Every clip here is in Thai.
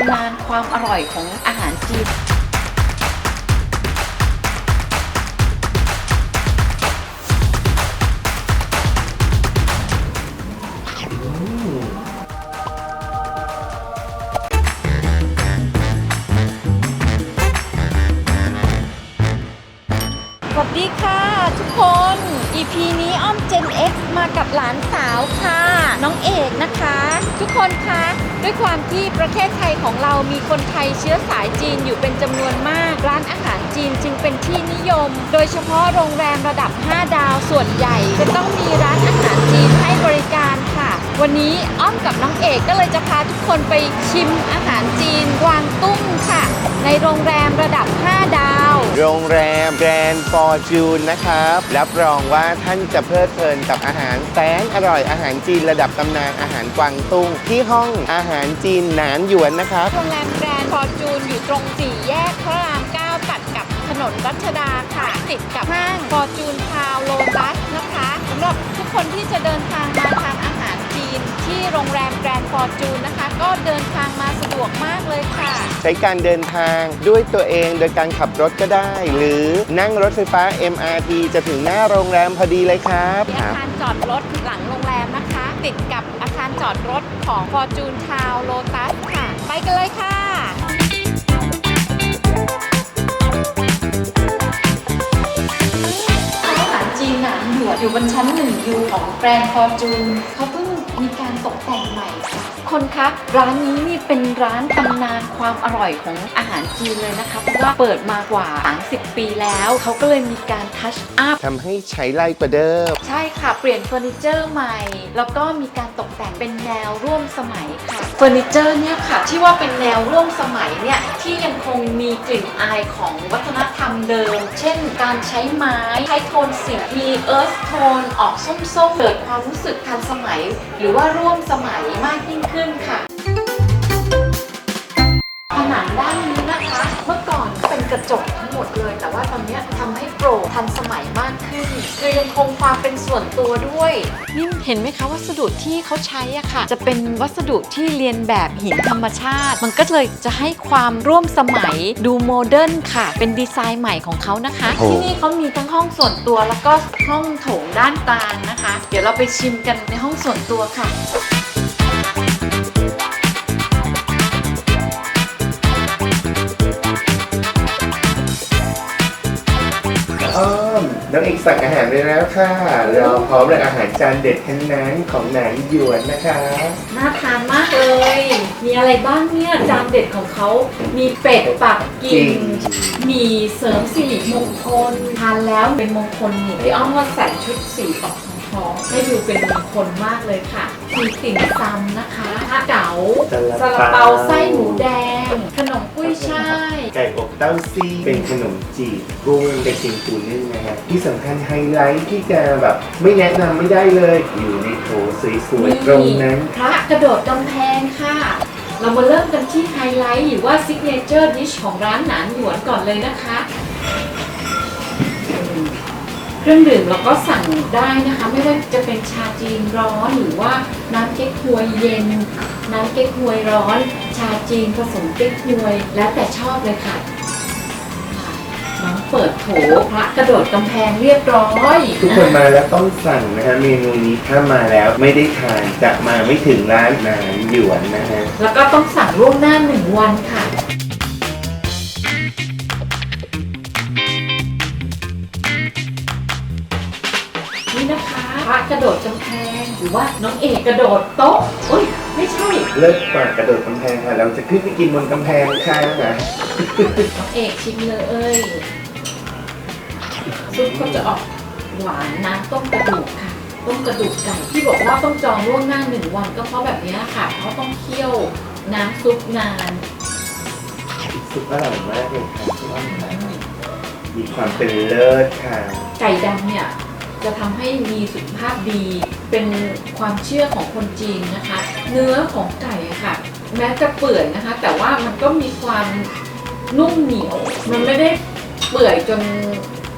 ำนานความอร่อยของอาหารจีนสวัสดีค่ะทุกคน EP นี้อ้อม Gen X มากับหลานสาวค่ะ น้องเอกนะคะ ทุกคนคะด้วยความที่ประเทศไทยของเรามีคนไทยเชื้อสายจีนอยู่เป็นจำนวนมาก ร้านอาหารจีนจึงเป็นที่นิยม โดยเฉพาะโรงแรมระดับ 5 ดาวส่วนใหญ่ จะต้องมีร้านอาหารจีนให้บริการค่ะ วันนี้อ้อมกับน้องเอกก็เลยจะพาทุกคนไปชิมอาหารจีนกวางตุ้งค่ะ ในโรงแรมระดับ 5 ดาว โรงแรมแกรนด์ฟอร์จูนนะครับรับรองว่าท่านจะเพลิดเพลินกับอาหารแสนอร่อยอาหารจีนระดับตำนานอาหารกวางตุ้ง ที่ห้องอาหารจีนหนานหยวนนะครับโรงแรมแกรนด์ฟอร์จูนอยู่ตรงสี่แยกพระราม9ตัดกับถนนรัชดาค่ะติดกับห้างฟอร์จูนทาวโลตัสนะคะสำหรับทุกคนที่จะเดินทางมาทานอาหาร จีน ที่โรงแรมแกรนด์ฟอร์จูนนะคะ ก็เดินทางมาสะดวกมากเลยค่ะ ใช้การเดินทางด้วยตัวเองโดยการขับรถก็ได้ หรือนั่งรถไฟฟ้า MRT จะถึงหน้าโรงแรมพอดีเลยครับมีอาคารจอดรถหลังโรงแรมนะคะ ติดกับอาคารจอดรถของ Fortune Town Lotus ค่ะ ไปกันเลยค่ะอาหารจีนหนานหยวนอยู่บนชั้นหนึ่งยูของแบรนด์ฟอร์จูนเขาเพิ่ง ค่ะคนคะร้านนี้นี่เป็นร้านตำนานความอร่อยของอาหารจีนเลยนะคะ เพราะว่าเปิดมากว่า 30 ปีแล้ว เขาก็เลยมีการทัชอัพทำให้ใช้ไล่กว่าเดิม ใช่ค่ะ เปลี่ยนเฟอร์นิเจอร์ใหม่ แล้วก็มีการตกแต่งเป็นแนวร่วมสมัยค่ะเฟอร์นิเจอร์เนี่ยค่ะ ที่ว่าเป็นแนวร่วมสมัยเนี่ยที่ยังคงมีกลิ่นอายของวัฒนธรรมเดิม เช่น การใช้ไม้ใช้โทนสีมีเอิร์ธโทนออกส้มๆเกิดความรู้สึกทันสมัย หรือว่าร่วมสมัยมากยิ่งขึ้นค่ะผนังด้านนี้นะคะ เมื่อก่อนเป็นกระจกทั้งหมดเลย แต่ว่าตอนนี้ทำให้โปร่งทันสมัยมากขึ้น คือยังคงความเป็นส่วนตัวด้วย นี่เห็นไหมคะวัสดุที่เขาใช้อะค่ะ จะเป็นวัสดุที่เรียนแบบหินธรรมชาติ มันก็เลยจะให้ความร่วมสมัยดูโมเดิร์นค่ะ เป็นดีไซน์ใหม่ของเขานะคะ โอ้ ที่นี่เขามีทั้งห้องส่วนตัวแล้วก็ห้องโถงด้านกลางนะคะ เดี๋ยวเราไปชิมกันในห้องส่วนตัวค่ะ น้องเอกสั่งอาหารไปแล้วค่ะ เราพร้อมเลยอาหารจานเด็ดทั้งนั้นของหนานหยวนนะคะ น่าทานมากเลย มีอะไรบ้างเนี่ยจานเด็ดของเขา มีเป็ดปักกิ่ง มีเสริมสิริมงคลทานแล้วเป็นมงคลนี่พี่อ้อมว่าใส่ชุดสีออกทองๆให้ดูเป็นมงคลมากเลยค่ะมีติ่มซำนะคะข้าวเก๋าซาลาเปาไส้หมูแดง ขนม เต้าซี่เป็นขนมจีบกุ้งเป็นจิงปูนึ่งนะฮะที่สำคัญไฮไลท์ที่จะแบบไม่แนะนำไม่ได้เลย อยู่ในโถสวยๆตรงนั้น พระกระโดดกำแพงค่ะ เรามาเริ่มกันที่ไฮไลท์หรือว่าซิกเนเจอร์ดิชของร้านหนานหยวนก่อนเลยนะคะ เครื่องดื่มเราก็สั่งได้นะคะ ไม่ว่าจะเป็นชาจีนร้อนหรือว่าน้ำเก๊กฮวยเย็น น้ำเก๊กฮวยร้อน ชาจีนผสมเก๊กฮวย แล้วแต่ชอบเลยค่ะค่ะ น้องเปิดโถพระกระโดดกำแพงเรียบร้อยทุกคนมาแล้วต้องสั่งนะฮะเมนูนี้ถ้ามาแล้วไม่ได้ทานจะมาไม่ถึงร้านหนานหยวนนะฮะแล้วก็ต้องสั่งล่วงหน้าหนึ่งวันค่ะ นี่นะคะ พระกระโดดกำแพงหรือว่าน้องเอกกระโดดโต๊ะอุ้ยไม่ใช่ เลิกกว่ากระโดดกำแพงค่ะ เราจะขึ้นไปกินบนกำแพงค่ะน้องเอกชิมเลยซุปก็จะออกหวานน้ำต้มกระดูกค่ะ ต้มกระดูกไก่ที่บอกว่าต้องจองล่วงหน้าหนึ่งวันก็เพราะแบบนี้ค่ะเพราะต้องเคี่ยวน้ำซุปนานสุดอร่อยมากเลยค่ะที่ว่ามีความเป็นเลิศค่ะ ไก่ดำเนี่ย จะทำให้มีสุขภาพดี เป็นความเชื่อของคนจีนนะคะ เนื้อของไก่ค่ะ แม้จะเปื่อยนะคะ แต่ว่ามันก็มีความนุ่มเหนียว มันไม่ได้เปื่อยจน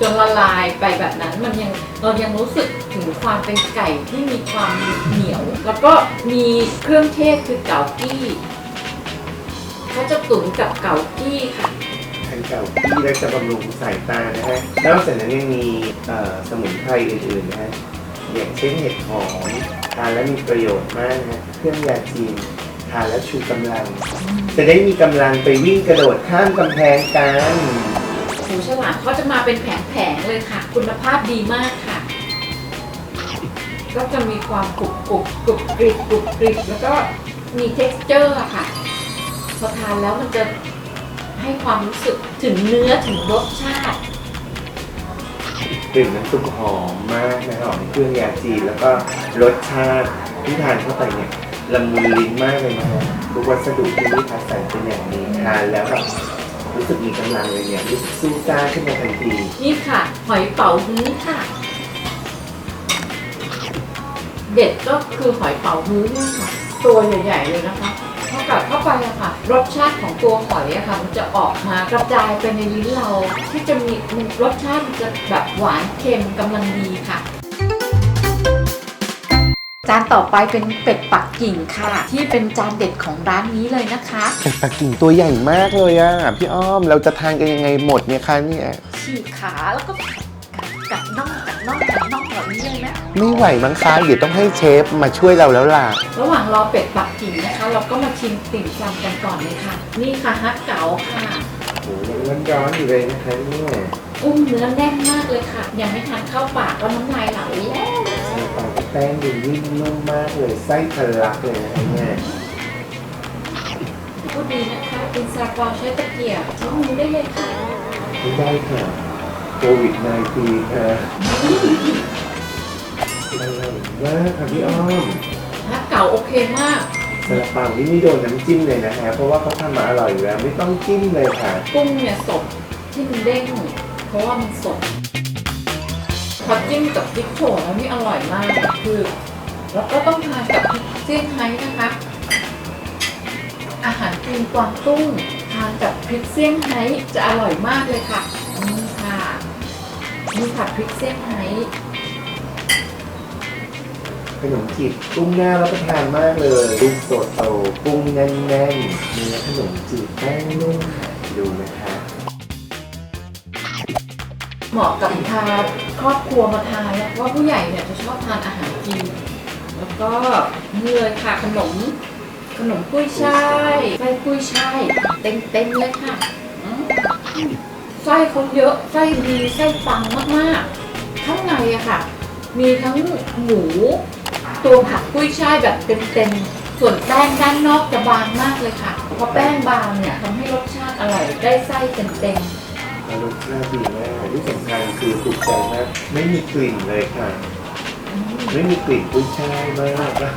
จนละลายไปแบบนั้น มันยังเรายังรู้สึกถึงความเป็นไก่ที่มีความเหนียว แล้วก็มีเครื่องเทศคือเกากี้เขาจะตุ๋นกับเกากี้ค่ะ ทานเก่าที่และจะบำรุงสายตานะฮะนอกจากนั้นยังมีเอ่อสมุนไพรอื่นๆนะฮะอย่างเช่นเห็ดหอมทานแล้วมีประโยชน์มากนะฮะเครื่องยาจีนทานแล้วชูกำลัง จะได้มีกำลังไปวิ่งกระโดดข้ามกำแพงกันหูฉลามเขาจะมาเป็นแผงๆเลยค่ะ คุณภาพดีมากค่ะ ก็จะมีความกรุบกรุบกรุบกริบกรุบกริบแล้วก็มี t e x t อร์ค่ะ พอทานแล้วมันจะ ให้ความรู้สึกถึงเนื้อถึงรสชาติ กลิ่นน้ำซุปหอมมากนะหอมเครื่องยาจีนแล้วก็รสชาติที่ทานเข้าไปเนี่ยละมุนลิ้นมากเลยนะฮะทุกวัสดุที่นี่คัดสรรเป็นอย่างดีทานแล้วแบบรู้สึกมีกำลังเลยเนี่ยรู้สึกสู้ซ่าขึ้นมาทันทีนี่ค่ะ หอยเป๋าฮื้อค่ะ เด็ดก็คือหอยเป๋าฮื้อเนี่ยค่ะ ตัวใหญ่ๆเลยนะคะ พอกัดเข้าไปอะค่ะ รสชาติของตัวหอยอะค่ะ มันจะออกมากระจายไปในลิ้นเรา ที่จะมีมันรสชาติมันจะแบบหวานเค็มกำลังดีค่ะจานต่อไปเป็นเป็ดปักกิ่งค่ะ ที่เป็นจานเด็ดของร้านนี้เลยนะคะเป็ดปักกิ่งตัวใหญ่มากเลยอะพี่อ้อมเราจะทานกันยังไงหมดเนี่ยคะเนี่ยฉีกขาแล้วก็กัดน่องกัดน่องกัดน่องแบบนี้เลยนะ ไม่ไหวมั้งคะเดี๋ยวต้องให้เชฟมาช่วยเราแล้วล่ะ ระหว่างรอเป็ดปักกิ่งนะคะ เราก็มาชิมติ่มซำกันก่อนเลยค่ะ นี่ค่ะฮักเก๋าค่ะ โอ้โหยังร้อนๆอยู่เลยนะคะเนี่ยอุ้มเนื้อแน่นมากเลยค่ะ ยังไม่ทานเข้าปากก็น้ำลายไหลแล้วซาลาเปาแป้งดูนิ่มนุ่มมากเลยไส้ทะลักเลยนะคะเนี่ยพูดดีนะคะเป็นซาเปาใช้ตะเกียบใช้มือได้เลยค่ะไม่ได้ค่ะโควิด -19 ค่ะ อร่อยมากค่ะพี่อ้อมฮักเก๋าโอเคมากซาลาเปานี่ไม่โดนน้ำจิ้มเลยนะฮะ เพราะว่าเขาทำมาอร่อยอยู่แล้วไม่ต้องจิ้มเลยค่ะ กุ้งเนี่ยสดที่มันเด้งเพราะว่ามันสดพอจิ้มกับพริกโฉมแล้วนี่อร่อยมากคือ แล้วก็ต้องทานกับพริกเซี่ยงไฮ้นะคะ อาหารจีนกวางตุ้งทานกับพริกเซี่ยงไฮ้จะอร่อยมากเลยค่ะนี่ค่ะนี่ค่ะพริกเซี่ยงไฮ้ ขนมจีบกุ้งหน้ารับประทานมากเลยกุ้งสดโตกุ้งแน่นๆเนื้อขนมจีบแป้งนุ่มค่ะดูนะคะเหมาะกับพาครอบครัวมาทานนะเพราะว่าผู้ใหญ่เนี่ยจะชอบทานอาหารจีนแล้วก็นี่เลยค่ะขนม ขนมกุ้ยช่ายไส้กุ้ยช่ายเต็มเต็มๆเลยค่ะอืมไส้เขาเยอะไส้ดีไส้ปังมากๆข้างในอะค่ะ มีทั้งหมู ตัวผักกุ้ยช่ายแบบเต็มๆ ส่วนแป้งด้านนอกจะบางมากเลยค่ะ เพราะแป้งบางเนี่ยทำให้รสชาติอร่อยได้ไส้เต็มๆแล้วรสชาติดีมากที่สำคัญคือถูกใจมากไม่มีกลิ่นเลยค่ะ ไม่มีกลิ่นกุ้ยช่ายมากนะ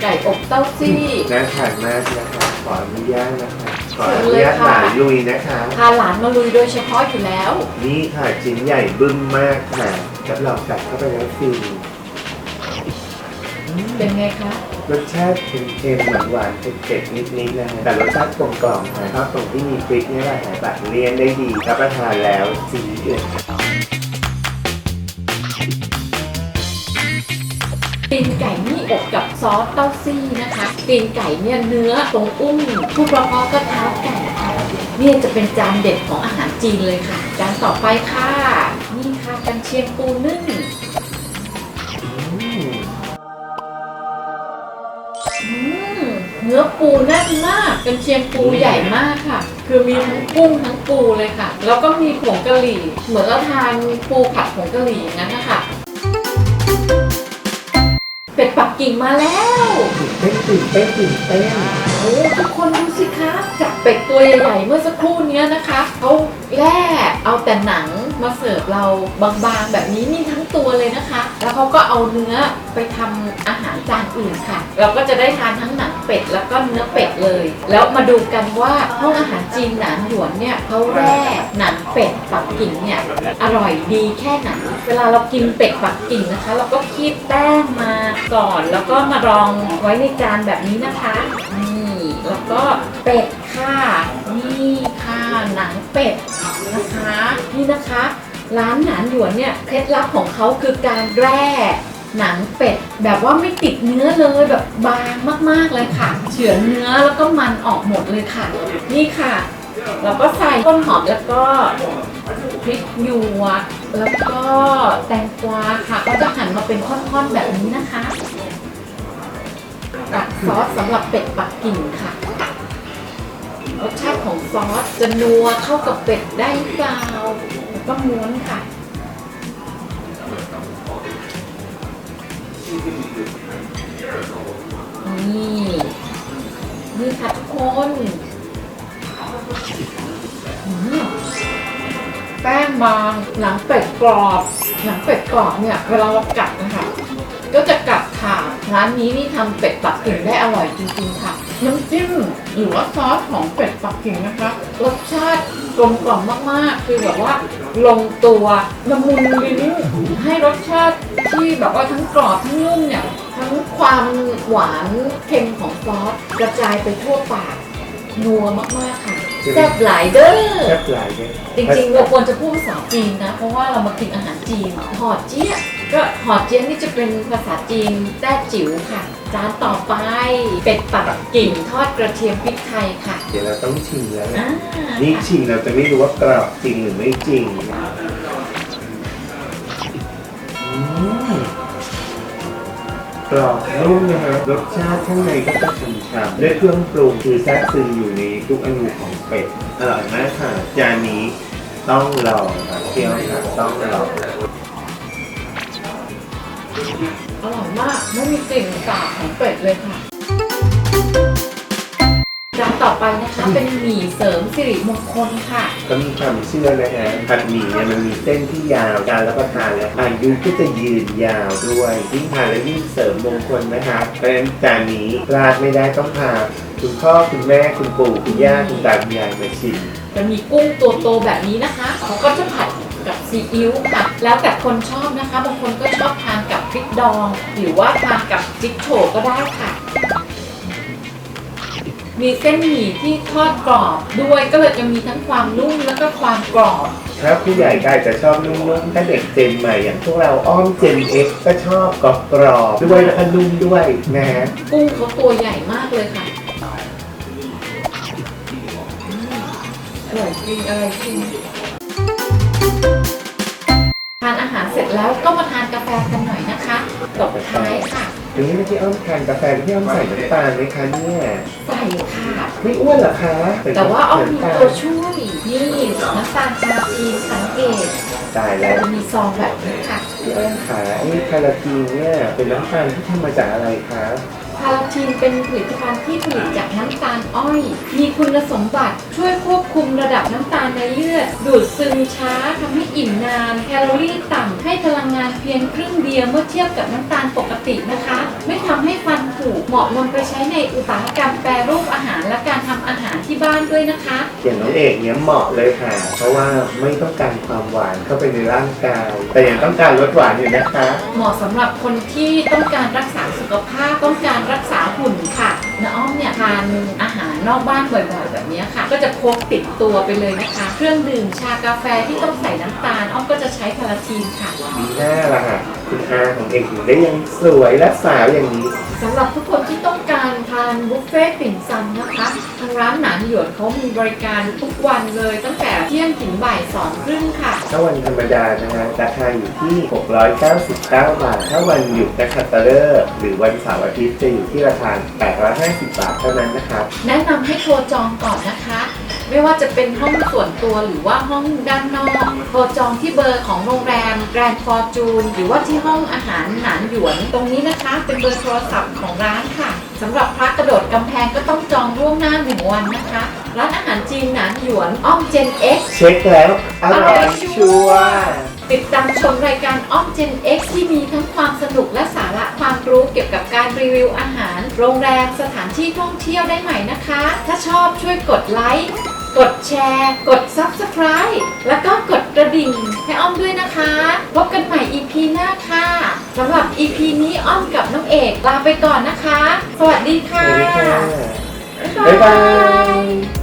ไก่อบเต้าซี่ น่าทานมากนะคะขออนุญาตนะคะขออเชิญนุเลยญาตค่ะหลานลุยนะคะ พาหลานมาลุยโดยเฉพาะอยู่แล้ว นี่ค่ะชิ้นใหญ่บึ้มมากค่ะรับรองกัดเข้าไปแล้วฟินอืม เป็นไงคะ รสชาติเค็มๆหวานๆเผ็ดๆนิดๆนะฮะแต่รสชาติกลมกล่อมค่ะชอบตรงที่มีพริกนี่แหละค่ะตัดเลี่ยนได้ดีรับประทานแล้วสีเดือดตีนไก่นี่อบกับซอสเต้าซี่นะคะตีนไก่เนี่ยเนื้อตรงอุ้งผู้ประกอบก็เท้าไก่ค่ะเนี่ยจะเป็นจานเด็ดของอาหารจีนเลยค่ะ จานต่อไปค่ะ นี่ค่ะกันเชียงปูนึ่ง นื้อปูแน่นมากเป็นเชียงปูใหญ่มากค่ะ คือมีทั้งกุ้งทั้งปูเลยค่ะ แล้วก็มีผงกะหรี่ เหมือนเราทานปูผัดผงกะหรี่อย่างนั้นนะคะเป็ดปักกิ่งมาแล้ว ตื่นเต้นตื่นเต้นตื่นเต้น ทุกคนดูสิคะจากเป็ดตัวใหญ่ๆเมื่อสักครู่เนี้ยนะคะเขาแล่เอาแต่หนังมาเสิร์ฟเราบางๆแบบนี้นี่ทั้งตัวเลยนะคะ แล้วเขาก็เอาเนื้อไปทำอาหารจานอื่นค่ะ เราก็จะได้ทานทั้งหนังเป็ดแล้วก็เนื้อเป็ดเลย แล้วมาดูกันว่าห้องอาหารจีนหนานหยวนเนี่ยเขาแร่หนังเป็ดปักกิ่งเนี่ยอร่อยดีแค่ไหนเวลาเรากินเป็ดปักกิ่งนะคะ เราก็คีบแป้งมาก่อน แล้วก็มารองไว้ในจานแบบนี้นะคะนี่ แล้วก็เป็ดค่ะ นี่ค่ะหนังเป็ดนะคะนี่นะคะ ร้านหนานหยวนเนี่ยเคล็ดลับของเขาคือการแร่หนังเป็ดแบบว่าไม่ติดเนื้อเลยแบบบางมากๆเลยค่ะ เฉือนเนื้อแล้วก็มันออกหมดเลยค่ะ นี่ค่ะ เราก็ใส่ต้นหอมแล้วก็พริกหยวกแล้วก็แตงกวาค่ะ ก็จะหั่นมาเป็นท่อนๆแบบนี้นะคะ กับซอสสำหรับเป็ดปักกิ่งค่ะ รสชาติของซอสจะนัวเข้ากับเป็ดได้หรือเปล่าแล้วก็ม้วนค่ะ นี่ นี่ค่ะทุกคนแป้งบางหนังเป็ดกรอบ หนังเป็ดกรอบเนี่ย เวลาเรากัดนะคะ ก็จะกัดขา ร้านนี้นี่ทำเป็ดปักกิ่งได้อร่อยจริงๆค่ะ น้ำจิ้มหรือว่าซอสของเป็ดปักกิ่งนะคะรสชาติกลมกล่อมมากๆ คือแบบว่าลงตัวละมุนลิ้นให้รสชาติที่แบบว่าทั้งกรอบทั้งนุ่มเนี่ยทั้งความหวานเค็มของซอสกระจายไปทั่วปากนัวมากๆค่ะแซ่บหลายเด้อแซ่บหลายเลยจริงๆเราควรจะพูดภาษาจีนนะ เพราะว่าเรามากินอาหารจีนหอเจี๊ยะ ก็หอเจี๊ยะนี่จะเป็นภาษาจีนแต้จิ๋วค่ะ จานต่อไปเป็ดปักกิ่งทอดกระเทียมพริกไทยค่ะเดี๋ยวเราต้องชิมแล้วนะอ่านี่ชิมเราจะไม่รู้ว่ากรอบจริงหรือไม่จริงอืมกรอบนุ่มนะฮะรสชาติข้างในก็จะฉ่ำๆด้วยเครื่องปรุงคือแทรกซึมอยู่ในทุกอนูของเป็ดอร่อยมากค่ะจานนี้ต้องลองค่ะเที่ยวค่ะต้องลอง อร่อยมาก ไม่มีกลิ่นสาบของเป็ดเลยค่ะจานต่อไปนะคะเป็นหมี่เสริมสิริมงคลค่ะ ก็มีความเชื่อนะฮะผัดหมี่เนี่ยมันมีเส้นที่ยาวการรับประทานแล้วอายุก็จะยืนยาวด้วยยิ่งทานแล้วยิ่งเสริมมงคลนะครับเพราะฉะนั้นจานนี้พลาดไม่ได้ต้องพาคุณพ่อคุณแม่คุณปู่คุณย่าคุณตาคุณยายมาชิมจะมีกุ้งตัวโตแบบนี้นะคะเขาก็จะผัดกับซีอิ๊วค่ะแล้วแต่คนชอบนะคะบางคนก็ชอบทานกับพริก ดอง หรือว่าทานกับจิ๊กโฉก็ได้ค่ะ มีเส้นหมี่ที่ทอดกรอบด้วยก็เลยจะมีทั้งความนุ่มแล้วก็ความกรอบ ถ้าผู้ใหญ่ก็อาจจะชอบนุ่มๆถ้าเด็กเจนใหม่อย่างพวกเราอ้อมเจน X ก็ชอบกรอบกรอบๆด้วยแล้วก็นุ่มด้วยนะฮะกุ้งเขาตัวใหญ่มากเลยค่ะอืมอร่อยจริงอะไรจริงทานอาหารเสร็จแล้วก็มาทานกาแฟกันหน่อยนะคะตบท้ายค่ะทีนี้พี่อ้อมทานกาแฟพี่อ้อมใส่น้ำตาลไหมคะเนี่ยใส่ค่ะ ไม่อ้วนเหรอคะแต่ว่าอ้อมมีน้ำตาลตัวช่วยนี่น้ำตาลคาราทีนสังเกตตายแล้วจะมีซองแบบนี้ค่ะพี่อ้อมขาไอ้คาราทีนเนี่ยเป็นน้ำตาลที่ทำมาจากอะไรคะคาราทีนเป็นผลิตภัณฑ์ที่ผลิตจากน้ำตาลอ้อย มีคุณสมบัติช่วยควบคุมระดับน้ำตาลในเลือด ดูดซึมช้าทำให้อิ่มนาน แคลอรี่ต่ำให้พลังงานเพียงครึ่งเดียวเมื่อเทียบกับน้ำตาลปกตินะคะ ไม่ทำให้ฟันผุเหมาะนำไปใช้ในอุตสาหกรรมแปรรูปอาหารและการทำอาหารที่บ้านด้วยนะคะ อย่างน้องเอกเนี่ยเหมาะเลยค่ะ เพราะว่าไม่ต้องการความหวานเข้าไปในร่างกาย แต่ยังต้องการลดหวานอยู่นะคะ เหมาะสำหรับคนที่ต้องการรักษาสุขภาพต้องการรัรักษาหุ่นค่ะน้าอ้อมเนี่ยทานอาหารนอกบ้านบ่อยๆ แบบนี้ค่ะ ก็จะพกติดตัวไปเลยนะคะ เครื่องดื่มชากาแฟที่ต้องใส่น้ำตาลอ้อมก็จะใช้พาราทีนค่ะ มีหน้าละค่ะ คุณอาของเอกถึงได้ยังสวยและสาวอย่างนี้ สำหรับทุกคนที่ต้องการทานบุฟเฟ่ต์ปิ่นซัมนะคะ ทางร้านหนานหยวนเขามีบริการทุกวันเลยตั้งแต่เที่ยงถึงบ่ายสองครึ่งค่ะ ถ้าวันธรรมดานะฮะราคาอยู่ที่ 699 บาท ถ้าวันหยุดนักขัตฤกษ์หรือวันเสาร์อาทิตย์จะอยู่ที่ราคา 850 บาทเท่านั้นนะครับ แนะนำให้โทรจองก่อนนะคะ ไม่ว่าจะเป็นห้องส่วนตัวหรือว่าห้องด้านนอกโทรจองที่เบอร์ของโรงแรมแกรนด์ฟอร์จูนหรือว่าที่ห้องอาหารหนานหยวน ตรงนี้นะคะ เป็นเบอร์โทรศัพท์ของร้านค่ะสำหรับพระกระโดดกำแพงก็ต้องจองล่วงหน้าหนึ่งวันนะคะ ร้านอาหารจีนหนานหยวนอ้อมเจน X เช็คแล้วอร่อยชัวร์ติดตามชมรายการอ้อม Gen X ที่มีทั้งความสนุกและสาระความรู้เกี่ยวกับการรีวิวอาหาร โรงแรมสถานที่ท่องเที่ยวได้ใหม่นะคะ ถ้าชอบช่วยกดไลค์ กดแชร์ กด Subscribe แล้วก็กดกระดิ่งให้อ้อมด้วยนะคะ พบกันใหม่ EP หน้าค่ะสำหรับ EP นี้อ้อมกับน้องเอกลาไปก่อนนะคะ สวัสดีสค่ะวัสดีค่ะ บ๊ายบา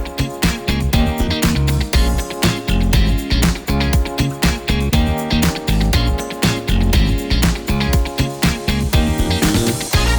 ย